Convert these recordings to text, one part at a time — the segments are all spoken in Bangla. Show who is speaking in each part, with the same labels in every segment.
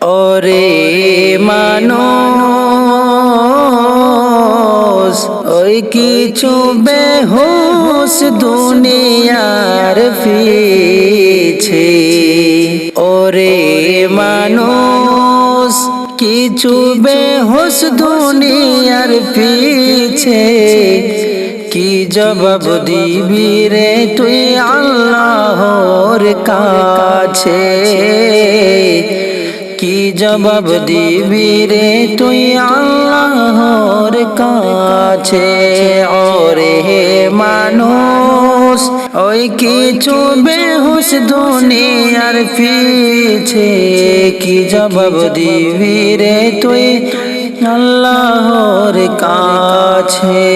Speaker 1: ওরে মানুষ ওই কিছু বেহুশ দুনিয়ার পিছে ওরে মানুষ কিছু বেহুশ দুনিয়ার পিছে কি জবাব দিবি রে তুই আল্লাহর কাছে? কি জবাব দিবি রে তুই আল্লাহর কাছে? ওরে হে মানুষ, ওই কিছু বেহুশ দুনিয়ার পিছে কি জবাব দিবি রে তুই আল্লাহর কাছে?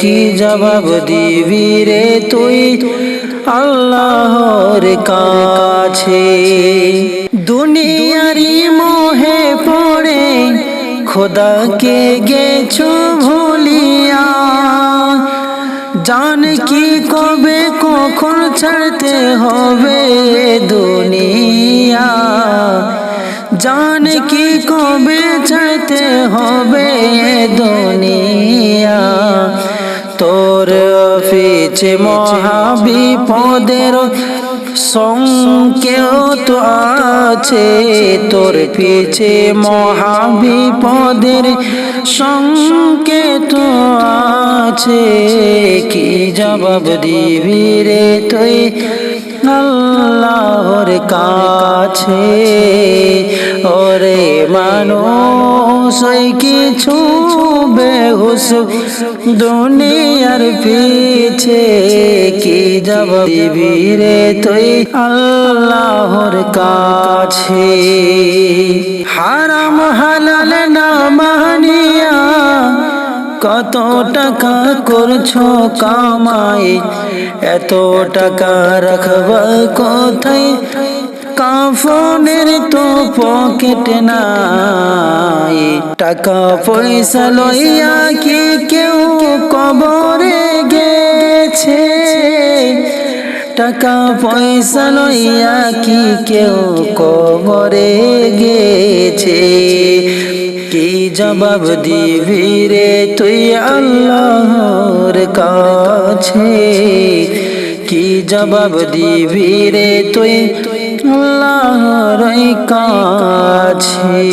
Speaker 1: কি জবাব দিবি রে তুই আল্লাহর কাছে? দুনিয়ারি মোহে পড়ে, খোদাকে গেছো ভুলিয়া। জান কি কবে, কখন ছাড়তে হবে দুনিয়া? জান কি কবে ছাড়তে হবে দুনিয়া? তোর ফিছে মহাবিপদের সংকেও তো আছে তোর পিছে মহাবিপদের সংকেত আছে। কি জবাব দিবি রে তুই? আল্লাহর কাছে। ওরে মানুষ ওই কিছু বেহুশ দুনিয়ার পিছে কি যাব দিবি রে তুই আল্লাহর কাছে? হারাম হালাল না মানিয়া কত টাকা করছ কামাই? এত টাকা রাখবা কোথায়? কাফনের তো পকেট নাই। টাকা পয়সা লইয়া কি কেউ কবরে গেছে? টাকা পয়সা লইয়া কি কেউ কবরে গেছে? কি জবাব দিবি রে তুই আল্লাহর কাছে? কি জবাব দিবি রে তুই আল্লাহর কাছে?